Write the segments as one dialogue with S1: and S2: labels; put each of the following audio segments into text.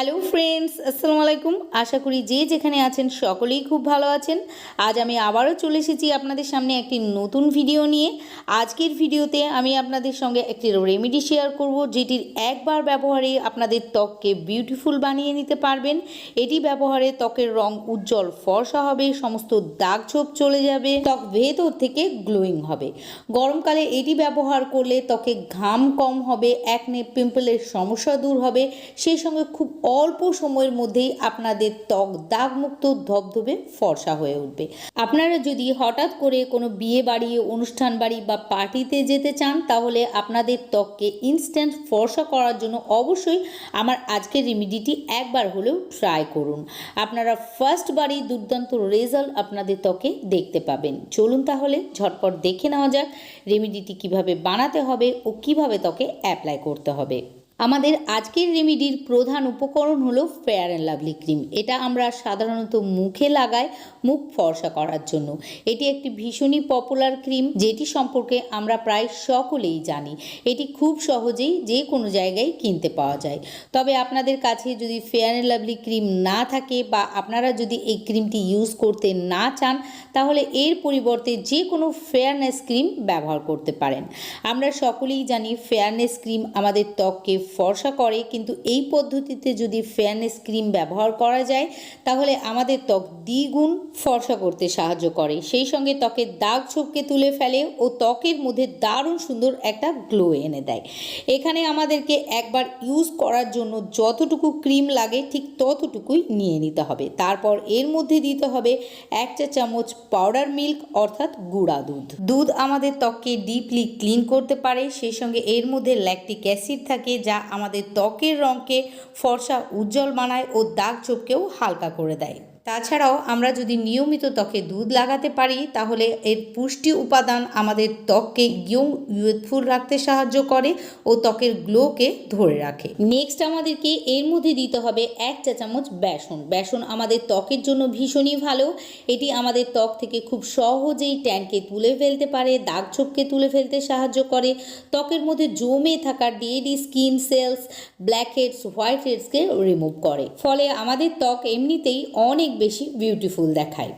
S1: Hello friends, আসসালামু আলাইকুম। আশা করি যে যেখানে আছেন সকলেই খুব ভালো আছেন। আজ আমি আবারও চলে এসেছি আপনাদের সামনে একটি নতুন ভিডিও নিয়ে। আজকের ভিডিওতে আমি আপনাদের সঙ্গে একটি রেমেডি শেয়ার করব, যেটির একবার ব্যবহারে আপনাদের ত্বককে বিউটিফুল বানিয়ে নিতে পারবেন। এটি ব্যবহারে ত্বকের রং উজ্জ্বল, ফর্সা হবে, সমস্ত দাগ ছোপ চলে যাবে, ত্বক ভেতর থেকে গ্লোয়িং হবে। গরমকালে এটি ব্যবহার করলে ত্বকে ঘাম কম হবে, একনে পিম্পলের সমস্যা দূর হবে, সেই সঙ্গে খুব অল্প সময়ের মধ্যেই আপনাদের ত্বক দাগমুক্ত, ধবধবে, ফর্সা হয়ে উঠবে। আপনারা যদি হঠাৎ করে কোনো বিয়ে বাড়ি, অনুষ্ঠান বাড়ি বা পার্টিতে যেতে চান, তাহলে আপনাদের ত্বককে ইনস্ট্যান্ট ফর্সা করার জন্য অবশ্যই আমার আজকের রেমিডিটি একবার হলেও ট্রাই করুন। আপনারা ফার্স্ট বারই দুর্দান্ত রেজাল্ট আপনাদের ত্বকে দেখতে পাবেন। চলুন তাহলে ঝটপট দেখে নেওয়া যাক রেমিডিটি কীভাবে বানাতে হবে ও কীভাবে ত্বকে অ্যাপ্লাই করতে হবে। আমাদের আজকের রেমিডির প্রধান উপকরণ হলো ফেয়ার অ্যান্ড লাভলি ক্রিম এটা আমরা সাধারণত মুখে লাগাই, মুখ ফর্সা করার জন্য। এটি একটি ভীষণই পপুলার ক্রিম যেটি সম্পর্কে আমরা প্রায় সকলেই জানি। এটি খুব সহজেই যে কোনো জায়গায় কিনতে পাওয়া যায়। তবে আপনাদের কাছে যদি ফেয়ার অ্যান্ড লাভলি ক্রিম না থাকে বা আপনারা যদি এই ক্রিমটি ইউজ করতে না চান, তাহলে এর পরিবর্তে যে কোনো ফেয়ারনেস ক্রিম ব্যবহার করতে পারেন। আমরা সকলেই জানি ফেয়ারনেস ক্রিম আমাদের ত্বককে ফর্সা করে, কিন্তু এই পদ্ধতিতে যদি ফেয়ারনেস ক্রিম ব্যবহার করা যায়, তাহলে আমাদের ত্বক দ্বিগুণ ফর্সা করতে সাহায্য করে। সেই সঙ্গে ত্বকের দাগ ছোপকে তুলে ফেলে ও ত্বকের মধ্যে দারুণ সুন্দর একটা গ্লো এনে দেয়। এখানে আমাদেরকে একবার ইউজ করার জন্য যতটুকু ক্রিম লাগে, ঠিক ততটুকুই নিয়ে নিতে হবে। তারপর এর মধ্যে দিতে হবে এক চা চামচ পাউডার মিল্ক অর্থাৎ গুঁড়া দুধ। দুধ আমাদের ত্বককে ডিপলি ক্লিন করতে পারে, সেই সঙ্গে এর মধ্যে ল্যাকটিক অ্যাসিড থাকে, যা আমাদের ত্বকের রঙকে ফর্সা উজ্জ্বল বানায় ও দাগ ছোপকেও হালকা করে দেয়। তাছাড়াও আমরা যদি নিয়মিত ত্বকে দুধ লাগাতে পারি, তাহলে এর পুষ্টি উপাদান আমাদের ত্বককে ইয়ং ইউথফুল রাখতে সাহায্য করে ও ত্বকের গ্লোকে ধরে রাখে। নেক্সট আমাদেরকে এর মধ্যে দিতে হবে এক চা চামচ বেসন। বেসন আমাদের ত্বকের জন্য ভীষণই ভালো। এটি আমাদের ত্বক থেকে খুব সহজেই ট্যানকে তুলে ফেলতে পারে দাগ ছোপকে তুলে ফেলতে সাহায্য করে। ত্বকের মধ্যে জমে থাকা dead skin cells black heads white হেডসকে remove করে। ফলে আমাদের ত্বক এমনিতেই অনেক বেশি বিউটিফুল দেখায়।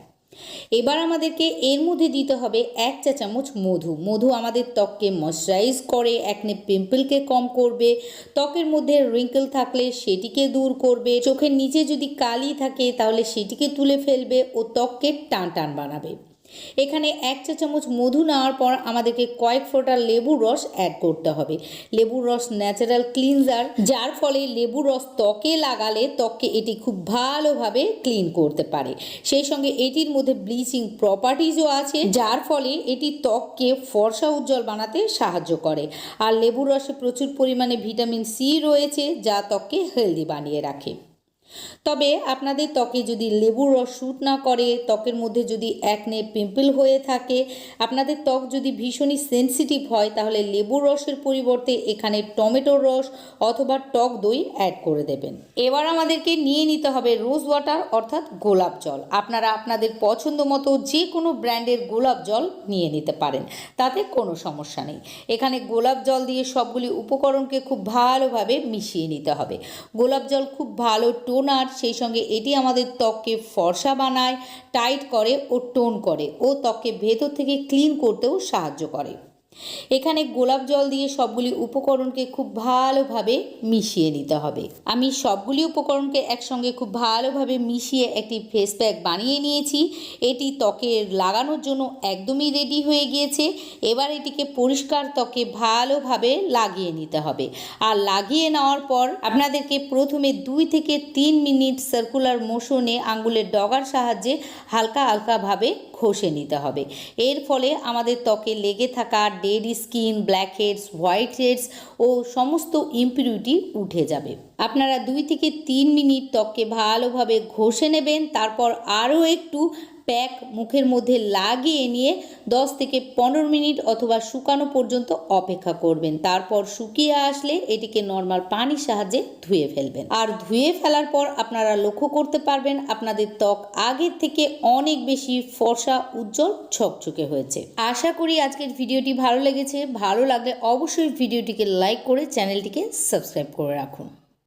S1: এবার আমাদেরকে এর মধ্যে দিতে হবে এক চা চামচ মধু। মধু আমাদের ত্বককে ময়শ্চারাইজ করে একনে পিম্পলকে কম করবে, ত্বকের মধ্যে রিঙ্কেল থাকলে সেটিকে দূর করবে, চোখের নিচে যদি কালি থাকে তাহলে সেটিকে তুলে ফেলবে ও ত্বককে টান টান বানাবে। এখানে এক চা চামচ মধু নেওয়ার পর আমাদেরকে কয়েক ফোঁটা লেবুর রস অ্যাড করতে হবে। লেবুর রস ন্যাচারাল ক্লিনজার যার ফলে লেবুর রস ত্বকে লাগালে ত্বককে এটি খুব ভালোভাবে ক্লিন করতে পারে। সেই সঙ্গে এটির মধ্যে ব্লিচিং প্রপার্টিজও আছে, যার ফলে এটি ত্বককে ফর্সা উজ্জ্বল বানাতে সাহায্য করে। আর লেবুর রসে প্রচুর পরিমাণে ভিটামিন সি রয়েছে, যা ত্বককে হেলদি বানিয়ে রাখে। তবে আপনাদের ত্বকে যদি লেবুর রস শ্যুট না করে, ত্বকের মধ্যে যদি একনে পিম্পল হয়ে থাকে, আপনাদের ত্বক যদি ভীষণই সেন্সিটিভ হয়, তাহলে লেবুর রসের পরিবর্তে এখানে টমেটোর রস অথবা টক দই অ্যাড করে দেবেন। এবার আমাদেরকে নিয়ে নিতে হবে রোজ ওয়াটার অর্থাৎ গোলাপ জল। আপনারা আপনাদের পছন্দ মতো যে কোনো ব্র্যান্ডের গোলাপ জল নিয়ে নিতে পারেন, তাতে কোনো সমস্যা নেই। এখানে গোলাপ জল দিয়ে সবগুলি উপকরণকে খুব ভালোভাবে মিশিয়ে নিতে হবে। গোলাপ জল খুব ভালো টোনার সেই সঙ্গে এটি আমাদের ত্বককে ফর্সা বানায়, টাইট করে ও টোন করে ও ত্বককে ভেতর থেকে ক্লিন করতেও সাহায্য করে। এখানে গোলাপ জল দিয়ে সবগুলি উপকরণকে খুব ভালোভাবে মিশিয়ে নিতে হবে। আমি সবগুলি উপকরণকে একসঙ্গে খুব ভালোভাবে মিশিয়ে একটি ফেস প্যাক বানিয়ে নিয়েছি। এটি ত্বকে লাগানোর জন্য একদমই রেডি হয়ে গিয়েছে। এবার এটিকে পরিষ্কার ত্বকে ভালোভাবে লাগিয়ে নিতে হবে। আর লাগিয়ে নেওয়ার পর আপনাদেরকে প্রথমে দুই থেকে তিন মিনিট সার্কুলার মোশনে আঙ্গুলের ডগার সাহায্যে হালকা হালকাভাবে ঘষে নিতে হবে। এর ফলে আমাদের ত্বকে লেগে থাকা dead skin black heads white heads ও সমস্ত ইম্পিউরিটি উঠে যাবে। আপনারা দুই থেকে তিন মিনিট ত্বককে ভালোভাবে ঘষে নেবেন, তারপর আরও একটু প্যাক মুখের মধ্যে লাগিয়ে নিয়ে দশ থেকে পনেরো মিনিট অথবা শুকানো পর্যন্ত অপেক্ষা করবেন। তারপর শুকিয়ে আসলে এটিকে নর্মাল পানির সাহায্যে ধুয়ে ফেলবেন। আর ধুয়ে ফেলার পর আপনারা লক্ষ্য করতে পারবেন, আপনাদের ত্বক আগের থেকে অনেক বেশি ফর্সা, উজ্জ্বল ছকছকে হয়েছে। আশা করি আজকের ভিডিওটি ভালো লেগেছে। ভালো লাগলে অবশ্যই ভিডিওটিকে লাইক করে চ্যানেলটিকে সাবস্ক্রাইব করে রাখুন।